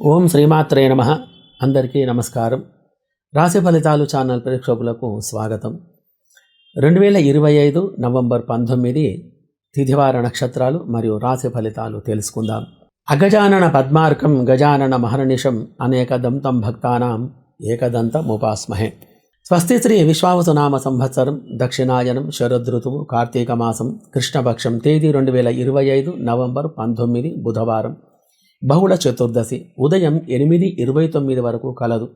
ఓం శ్రీమాత్రే నమ. అందరికీ నమస్కారం. రాశి ఫలితాలు ఛానల్ ప్రేక్షకులకు స్వాగతం. రెండు వేల ఇరవై ఐదు నవంబర్ పంతొమ్మిది తిథివార నక్షత్రాలు మరియు రాశి ఫలితాలు తెలుసుకుందాం. అగజానన పద్మార్కం గజానన మహర్నిషం అనేక దంతం భక్తానాం ఏకదంతముపాస్మహే స్వస్తి శ్రీ విశ్వావసునామ సంవత్సరం దక్షిణాయనం శరదృతువు కార్తీక మాసం కృష్ణపక్షం తేదీ రెండు వేల ఇరవై ఐదు నవంబర్ పంతొమ్మిది బుధవారం. బహుళ చతుర్దశి ఉదయం ఎనిమిది ఇరవై తొమ్మిది వరకు కలదు.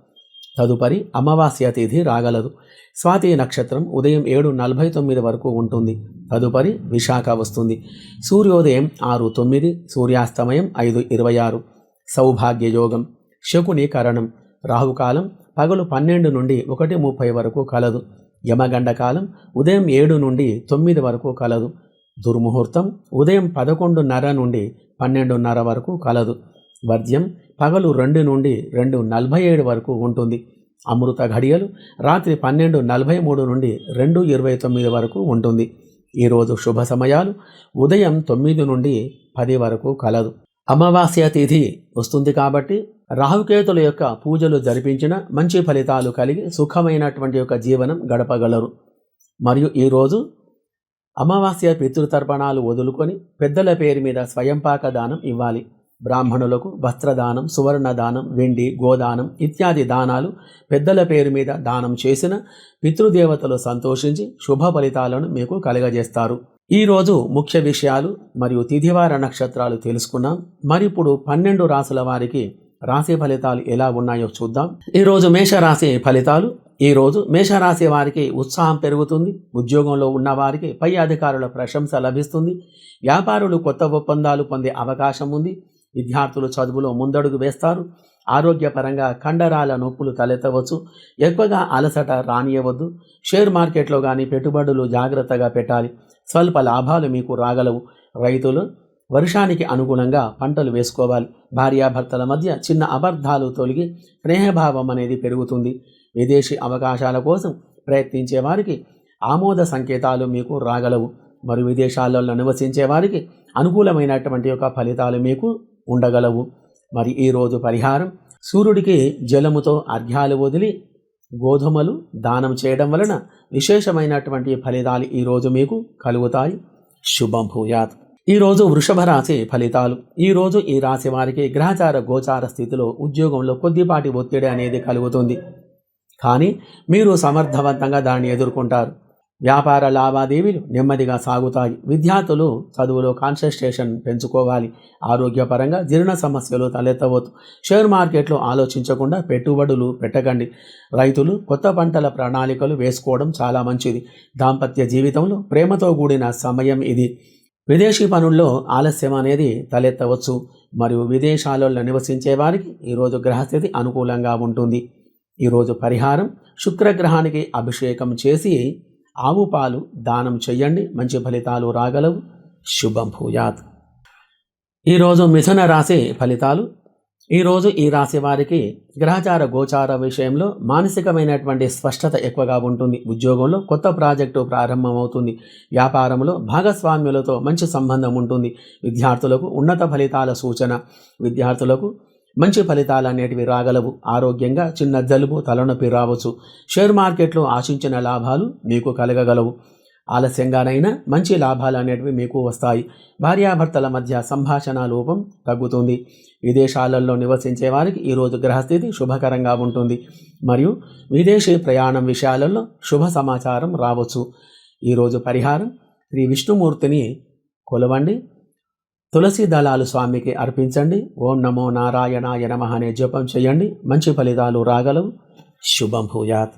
తదుపరి అమావాస్య తిథి రాగలదు. స్వాతి నక్షత్రం ఉదయం ఏడు నలభై తొమ్మిది వరకు ఉంటుంది. తదుపరి విశాఖ వస్తుంది. సూర్యోదయం ఆరు తొమ్మిది సూర్యాస్తమయం ఐదు ఇరవై ఆరు. సౌభాగ్య యోగం. శకుని కరణం. రాహుకాలం పగలు పన్నెండు నుండి ఒకటి ముప్పై వరకు కలదు. యమగండ కాలం ఉదయం ఏడు నుండి తొమ్మిది వరకు కలదు. దుర్ముహూర్తం ఉదయం పదకొండున్నర నుండి పన్నెండున్నర వరకు కలదు. వర్జ్యం పగలు రెండు నుండి రెండు నలభై ఏడు వరకు ఉంటుంది. అమృత ఘడియలు రాత్రి పన్నెండు నలభై మూడు నుండి రెండు ఇరవై తొమ్మిది వరకు ఉంటుంది. ఈరోజు శుభ సమయాలు ఉదయం తొమ్మిది నుండి పది వరకు కలదు. అమావాస్య తిథి వస్తుంది కాబట్టి రాహుకేతుల యొక్క పూజలు జరిపించిన మంచి ఫలితాలు కలిగి సుఖమైనటువంటి యొక్క జీవనం గడపగలరు. మరియు ఈరోజు అమావాస్య పితృతర్పణాలు వదులుకొని పెద్దల పేరు మీద స్వయంపాక దానం ఇవ్వాలి. బ్రాహ్మణులకు వస్త్రదానం సువర్ణ దానం వెండి గోదానం ఇత్యాది దానాలు పెద్దల పేరు మీద దానం చేసిన పితృదేవతలు సంతోషించి శుభ ఫలితాలను మీకు కలగజేస్తారు. ఈరోజు ముఖ్య విషయాలు మరియు తిథివార నక్షత్రాలు తెలుసుకున్నాం. మరి ఇప్పుడు పన్నెండు రాసుల వారికి రాశి ఫలితాలు ఎలా ఉన్నాయో చూద్దాం. ఈరోజు మేషరాశి ఫలితాలు ఈరోజు మేషరాశి వారికి ఉత్సాహం పెరుగుతుంది. ఉద్యోగంలో ఉన్న వారికి పై అధికారుల ప్రశంస లభిస్తుంది. వ్యాపారులు కొత్త ఒప్పందాలు పొందే అవకాశం ఉంది. విద్యార్థులు చదువులో ముందడుగు వేస్తారు. ఆరోగ్యపరంగా కండరాల నొప్పులు తలెత్తవచ్చు. ఎక్కువగా అలసట రానియవద్దు. షేర్ మార్కెట్లో కానీ పెట్టుబడులు జాగ్రత్తగా పెట్టాలి. స్వల్ప లాభాలు మీకు రాగలవు. రైతులు వర్షానికి అనుగుణంగా పంటలు వేసుకోవాలి. భార్యాభర్తల మధ్య చిన్న అబద్ధాలు తొలగి స్నేహభావం అనేది పెరుగుతుంది. విదేశీ అవకాశాల కోసం ప్రయత్నించే వారికి ఆమోద సంకేతాలు మీకు రాగలవు. మరియు విదేశాలలో నివసించే వారికి అనుకూలమైనటువంటి యొక్క ఫలితాలు మీకు ఉండగలవు. మరి ఈరోజు పరిహారం సూర్యుడికి జలముతో అర్ఘ్యాలు వదిలి గోధుమలు దానం చేయడం వలన విశేషమైనటువంటి ఫలితాలు ఈరోజు మీకు కలుగుతాయి. శుభం భూయాత్. ఈరోజు వృషభ రాశి ఫలితాలు. ఈరోజు ఈ రాశి వారికి గ్రహచార గోచార స్థితిలో ఉద్యోగంలో కొద్దిపాటి ఒత్తిడి అనేది కలుగుతుంది. కానీ మీరు సమర్థవంతంగా దాన్ని ఎదుర్కొంటారు. వ్యాపార లావాదేవీలు నెమ్మదిగా సాగుతాయి. విద్యార్థులు చదువులో కాన్సన్ట్రేషన్ పెంచుకోవాలి. ఆరోగ్యపరంగా జీర్ణ సమస్యలు తలెత్తవద్దు షేర్ మార్కెట్లో ఆలోచించకుండా పెట్టుబడులు పెట్టకండి. రైతులు కొత్త పంటల ప్రణాళికలు వేసుకోవడం చాలా మంచిది. దాంపత్య జీవితంలో ప్రేమతో కూడిన సమయం ఇది. విదేశీ పనుల్లో ఆలస్యం అనేది తలెత్తవచ్చు. మరియు విదేశాలలో నివసించే వారికి ఈరోజు గ్రహస్థితి అనుకూలంగా ఉంటుంది. ఈరోజు పరిహారం. శుక్రగ్రహానికి అభిషేకం చేసి ఆవు పాలు దానం చేయండి మంచి ఫలితాలు రాగలవు. శుభం భూయాత్. ఈరోజు మిథున రాశి ఫలితాలు. ఈరోజు ఈ రాశి వారికి గ్రహచార గోచార విషయంలో మానసికమైనటువంటి స్పష్టత ఎక్కువగా ఉంటుంది. ఉద్యోగంలో కొత్త ప్రాజెక్టు ప్రారంభమవుతుంది. వ్యాపారంలో భాగస్వామ్యులతో మంచి సంబంధం ఉంటుంది. విద్యార్థులకు ఉన్నత ఫలితాల సూచన. విద్యార్థులకు మంచి ఫలితాలు అనేటివి రాగలవు. ఆరోగ్యంగా చిన్న జలుబు తలనొప్పి రావచ్చు. షేర్ మార్కెట్లో ఆశించిన లాభాలు మీకు కలగగలవు. ఆలస్యంగానైనా మంచి లాభాలు అనేటివి మీకు వస్తాయి. భార్యాభర్తల మధ్య సంభాషణ లోపం తగ్గుతుంది. విదేశాలలో నివసించే వారికి ఈరోజు గ్రహస్థితి శుభకరంగా ఉంటుంది. మరియు విదేశీ ప్రయాణం విషయాలలో శుభ సమాచారం రావచ్చు. ఈరోజు పరిహారం శ్రీ విష్ణుమూర్తిని కొలవండి. తులసి దళాలు స్వామికి అర్పించండి. ఓం నమో నారాయణాయ నమ అనే జపం చేయండి. మంచి ఫలితాలు రాగలవు. శుభం భూయాత్.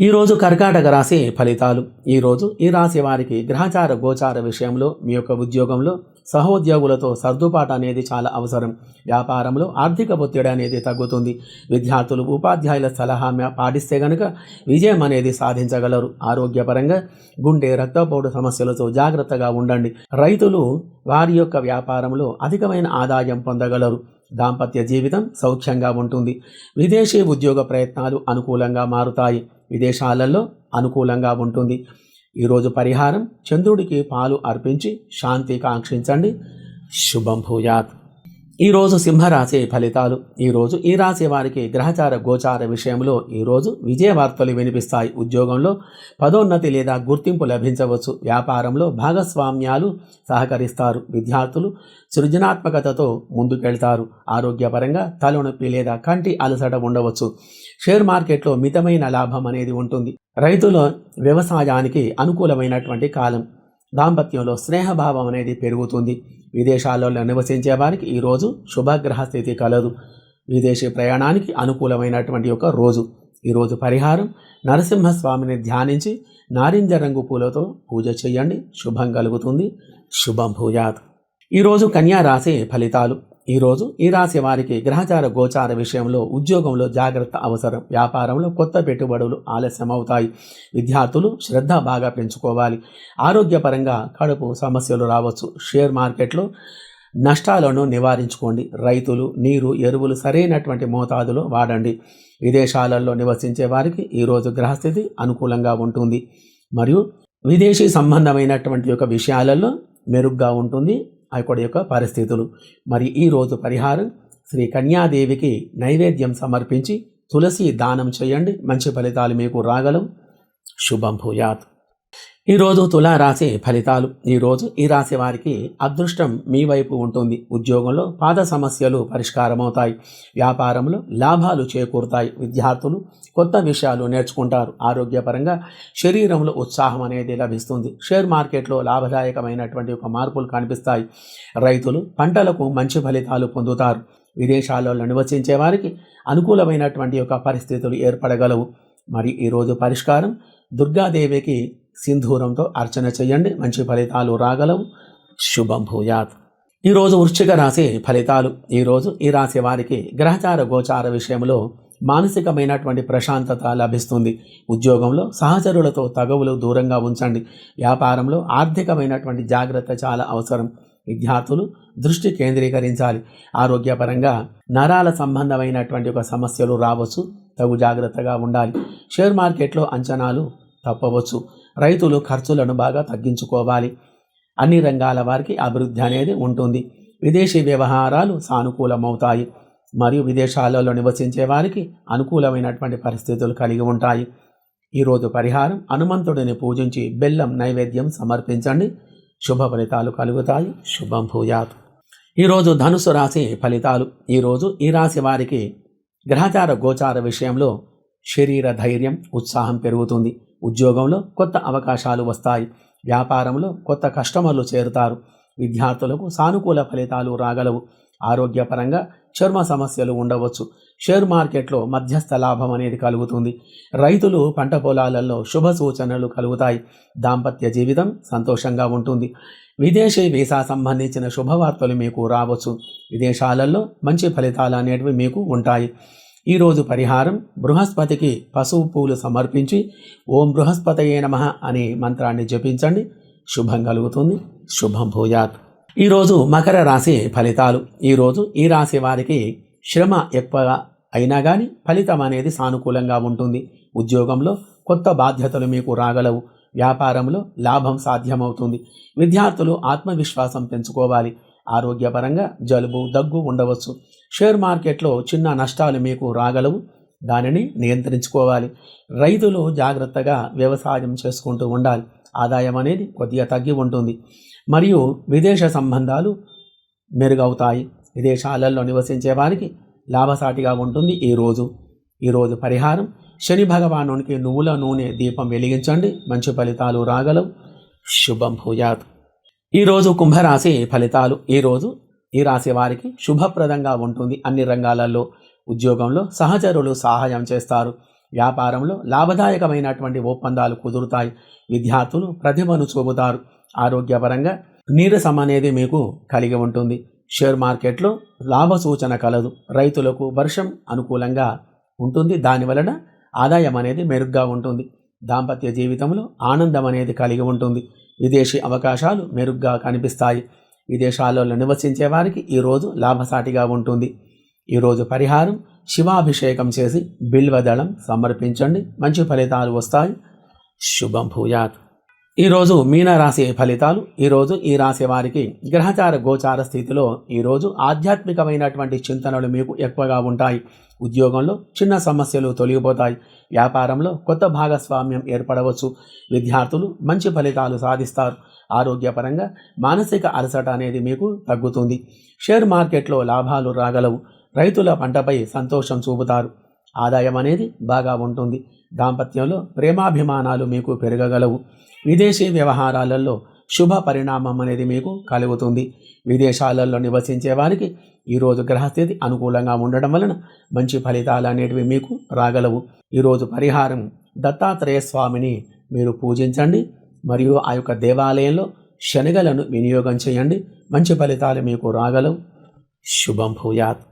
ఈరోజు కర్కాటక రాశి ఫలితాలు. ఈరోజు ఈ రాశి వారికి గ్రహచార గోచార విషయంలో మీ యొక్క ఉద్యోగంలో సహోద్యోగులతో సర్దుబాటు అనేది చాలా అవసరం. వ్యాపారంలో ఆర్థిక ఒత్తిడి అనేది తగ్గుతుంది. విద్యార్థులు ఉపాధ్యాయుల సలహా పాటిస్తే గనుక విజయం అనేది సాధించగలరు. ఆరోగ్యపరంగా గుండె రక్తపోటు సమస్యలతో జాగ్రత్తగా ఉండండి. రైతులు వారి యొక్క వ్యాపారంలో అధికమైన ఆదాయం పొందగలరు. దాంపత్య జీవితం సౌఖ్యంగా ఉంటుంది. విదేశీ ఉద్యోగ ప్రయత్నాలు అనుకూలంగా మారుతాయి. విదేశాలలో అనుకూలంగా ఉంటుంది. ఈరోజు పరిహారం చంద్రుడికి పాలు అర్పించి శాంతి కాంక్షించండి. శుభం భూయాత్. ఈరోజు సింహరాశి ఫలితాలు. ఈరోజు ఈ రాశి వారికి గ్రహచార గోచార విషయంలో ఈరోజు విజయ వార్తలు వినిపిస్తాయి. ఉద్యోగంలో పదోన్నతి లేదా గుర్తింపు లభించవచ్చు. వ్యాపారంలో భాగస్వామ్యాలు సహకరిస్తారు. విద్యార్థులు సృజనాత్మకతతో ముందుకెళ్తారు. ఆరోగ్యపరంగా తలనొప్పి లేదా కంటి అలసట ఉండవచ్చు. షేర్ మార్కెట్లో మితమైన లాభం అనేది ఉంటుంది. రైతుల వ్యవసాయానికి అనుకూలమైనటువంటి కాలం. దాంపత్యంలో స్నేహభావం అనేది పెరుగుతుంది. విదేశాలలో నివసించే వారికి ఈరోజు శుభగ్రహ స్థితి కలదు. విదేశీ ప్రయాణానికి అనుకూలమైనటువంటి ఒక రోజు. ఈరోజు పరిహారం నరసింహస్వామిని ధ్యానించి నారింజ రంగు పూలతో పూజ చేయండి. శుభం కలుగుతుంది. శుభం భూయాత్. ఈరోజు కన్యా రాశి ఫలితాలు. ఈరోజు ఈ రాశి వారికి గ్రహచార గోచార విషయంలో ఉద్యోగంలో జాగ్రత్త అవసరం. వ్యాపారంలో కొత్త పెట్టుబడులు ఆలస్యం అవుతాయి విద్యార్థులు శ్రద్ధ బాగా పెంచుకోవాలి. ఆరోగ్యపరంగా కడుపు సమస్యలు రావచ్చు. షేర్ మార్కెట్లో నష్టాలను నివారించుకోండి. రైతులు నీరు ఎరువులు సరైనటువంటి మోతాదులో వాడండి. విదేశాలలో నివసించే వారికి ఈరోజు గ్రహస్థితి అనుకూలంగా ఉంటుంది. మరియు విదేశీ సంబంధమైనటువంటి యొక్క విషయాలలో మెరుగ్గా ఉంటుంది. అక్కడి యొక్క పరిస్థితులు. మరి ఈరోజు పరిహారం శ్రీ కన్యాదేవికి నైవేద్యం సమర్పించి తులసి దానం చేయండి. మంచి ఫలితాలు మీకు రాగలం. శుభం భూయాత్. ఈరోజు తులారాశి ఫలితాలు. ఈరోజు ఈ రాశి వారికి అదృష్టం మీ వైపు ఉంటుంది. ఉద్యోగంలో పాద సమస్యలు పరిష్కారమవుతాయి. వ్యాపారంలో లాభాలు చేకూరుతాయి. విద్యార్థులు కొత్త విషయాలు నేర్చుకుంటారు. ఆరోగ్యపరంగా శరీరంలో ఉత్సాహం అనేది లభిస్తుంది. షేర్ మార్కెట్లో లాభదాయకమైనటువంటి ఒక మార్పులు కనిపిస్తాయి. రైతులు పంటలకు మంచి ఫలితాలు పొందుతారు. విదేశాలలో నివసించే వారికి అనుకూలమైనటువంటి యొక్క పరిస్థితులు ఏర్పడగలవు. మరి ఈరోజు పరిష్కారం దుర్గాదేవికి సింధూరంతో అర్చన చేయండి. మంచి ఫలితాలు రాగలవు. శుభం భూయాత్. ఈరోజు వృశ్చిక రాశి ఫలితాలు. ఈరోజు ఈ రాశి వారికి గ్రహచార గోచార విషయంలో మానసికమైనటువంటి ప్రశాంతత లభిస్తుంది. ఉద్యోగంలో సహచరులతో తగవులు దూరంగా ఉంచండి. వ్యాపారంలో ఆర్థికమైనటువంటి జాగ్రత్త చాలా అవసరం. విద్యార్థులు దృష్టి కేంద్రీకరించాలి. ఆరోగ్యపరంగా నరాల సంబంధమైనటువంటి ఒక సమస్యలు రావచ్చు. తగు జాగ్రత్తగా ఉండాలి. షేర్ మార్కెట్లో అంచనాలు తప్పవచ్చు. రైతులు ఖర్చులను బాగా తగ్గించుకోవాలి. అన్ని రంగాల వారికి అభివృద్ధి అనేది ఉంటుంది. విదేశీ వ్యవహారాలు సానుకూలమవుతాయి. మరియు విదేశాలలో నివసించే వారికి అనుకూలమైనటువంటి పరిస్థితులు కలిగి ఉంటాయి. ఈరోజు పరిహారం హనుమంతుడిని పూజించి బెల్లం నైవేద్యం సమర్పించండి. శుభ ఫలితాలు కలుగుతాయి. శుభం భూయాత్. ఈరోజు ధనుసు రాశి ఫలితాలు. ఈరోజు ఈ రాశి వారికి గ్రహచార గోచార విషయంలో శరీర ధైర్యం ఉత్సాహం పెరుగుతుంది. ఉద్యోగంలో కొత్త అవకాశాలు వస్తాయి. వ్యాపారంలో కొత్త కస్టమర్లు చేరుతారు. విద్యార్థులకు సానుకూల ఫలితాలు రాగలవు. ఆరోగ్యపరంగా చర్మ సమస్యలు ఉండవచ్చు. షేర్ మార్కెట్లో మధ్యస్థ లాభం అనేది కలుగుతుంది. రైతులు పంట పొలాలలో శుభ సూచనలు కలుగుతాయి. దాంపత్య జీవితం సంతోషంగా ఉంటుంది. విదేశీ వీసా సంబంధించిన శుభవార్తలు మీకు రావచ్చు. విదేశాలలో మంచి ఫలితాలు అనేటివి మీకు ఉంటాయి. ఈరోజు పరిహారం బృహస్పతికి పశువు పూలు సమర్పించి ఓం బృహస్పతయే నమ అనే మంత్రాన్ని జపించండి. శుభం కలుగుతుంది. శుభం భూయాత్. ఈరోజు మకర రాశి ఫలితాలు. ఈరోజు ఈ రాశి వారికి శ్రమ ఎక్కువగా అయినా కానీ ఫలితం అనేది సానుకూలంగా ఉంటుంది. ఉద్యోగంలో కొత్త బాధ్యతలు మీకు రాగలవు. వ్యాపారంలో లాభం సాధ్యమవుతుంది. విద్యార్థులు ఆత్మవిశ్వాసం పెంచుకోవాలి. ఆరోగ్యపరంగా జలుబు దగ్గు ఉండవచ్చు. షేర్ మార్కెట్లో చిన్న నష్టాలు మీకు రాగలవు. దానిని నియంత్రించుకోవాలి. రైతులు జాగ్రత్తగా వ్యవసాయం చేసుకుంటూ ఉండాలి. ఆదాయం అనేది కొద్దిగా తగ్గి ఉంటుంది. మరియు విదేశ సంబంధాలు మెరుగవుతాయి. విదేశాలలో నివసించే వారికి లాభసాటిగా ఉంటుంది ఈరోజు ఈరోజు పరిహారం. శని భగవానునికి నువ్వుల నూనె దీపం వెలిగించండి. మంచి ఫలితాలు రాగలవు. శుభం భూయాత్. ఈరోజు కుంభరాశి ఫలితాలు ఈరోజు ఈ రాశి వారికి శుభప్రదంగా ఉంటుంది. అన్ని రంగాలలో ఉద్యోగంలో సహచరులు సహాయం చేస్తారు. వ్యాపారంలో లాభదాయకమైనటువంటి ఒప్పందాలు కుదురుతాయి. విద్యార్థులు ప్రతిభను చూపుతారు. ఆరోగ్యపరంగా నీరసం అనేది మీకు కలిగి ఉంటుంది. షేర్ మార్కెట్లో లాభ సూచన కలదు. రైతులకు వర్షం అనుకూలంగా ఉంటుంది. దాని వలన ఆదాయం అనేది మెరుగ్గా ఉంటుంది. దాంపత్య జీవితంలో ఆనందం అనేది కలిగి ఉంటుంది. విదేశీ అవకాశాలు మెరుగ్గా కనిపిస్తాయి. విదేశాలలో నివసించే వారికి ఈరోజు లాభసాటిగా ఉంటుంది. ఈరోజు పరిహారం శివాభిషేకం చేసి బిల్వదళం సమర్పించండి. మంచి ఫలితాలు వస్తాయి. శుభం భూయాత్. ఈరోజు మీన రాశి ఫలితాలు ఈరోజు ఈ రాశి వారికి గ్రహచార గోచార స్థితిలో ఈరోజు ఆధ్యాత్మికమైనటువంటి చింతనలు మీకు ఎక్కువగా ఉంటాయి. ఉద్యోగంలో చిన్న సమస్యలు తొలగిపోతాయి. వ్యాపారంలో కొత్త భాగస్వామ్యం ఏర్పడవచ్చు. విద్యార్థులు మంచి ఫలితాలు సాధిస్తారు. ఆరోగ్యపరంగా మానసిక అలసట అనేది మీకు తగ్గుతుంది. షేర్ మార్కెట్లో లాభాలు రాగలవు. రైతుల పంటపై సంతోషం చూపుతారు. ఆదాయం అనేది బాగా ఉంటుంది. దాంపత్యంలో ప్రేమాభిమానాలు మీకు పెరగగలవు. విదేశీ వ్యవహారాలలో శుభ పరిణామం అనేది మీకు కలుగుతుంది. విదేశాలలో నివసించే వారికి ఈరోజు గ్రహస్థితి అనుకూలంగా ఉండడం వలన మంచి ఫలితాలు అనేటివి మీకు రాగలవు. ఈరోజు పరిహారం దత్తాత్రేయ స్వామిని మీరు పూజించండి. మరియు ఆ యొక్క దేవాలయంలో శనగలను వినియోగం చేయండి. మంచి ఫలితాలు మీకు రాగలవు. శుభం భూయాత్.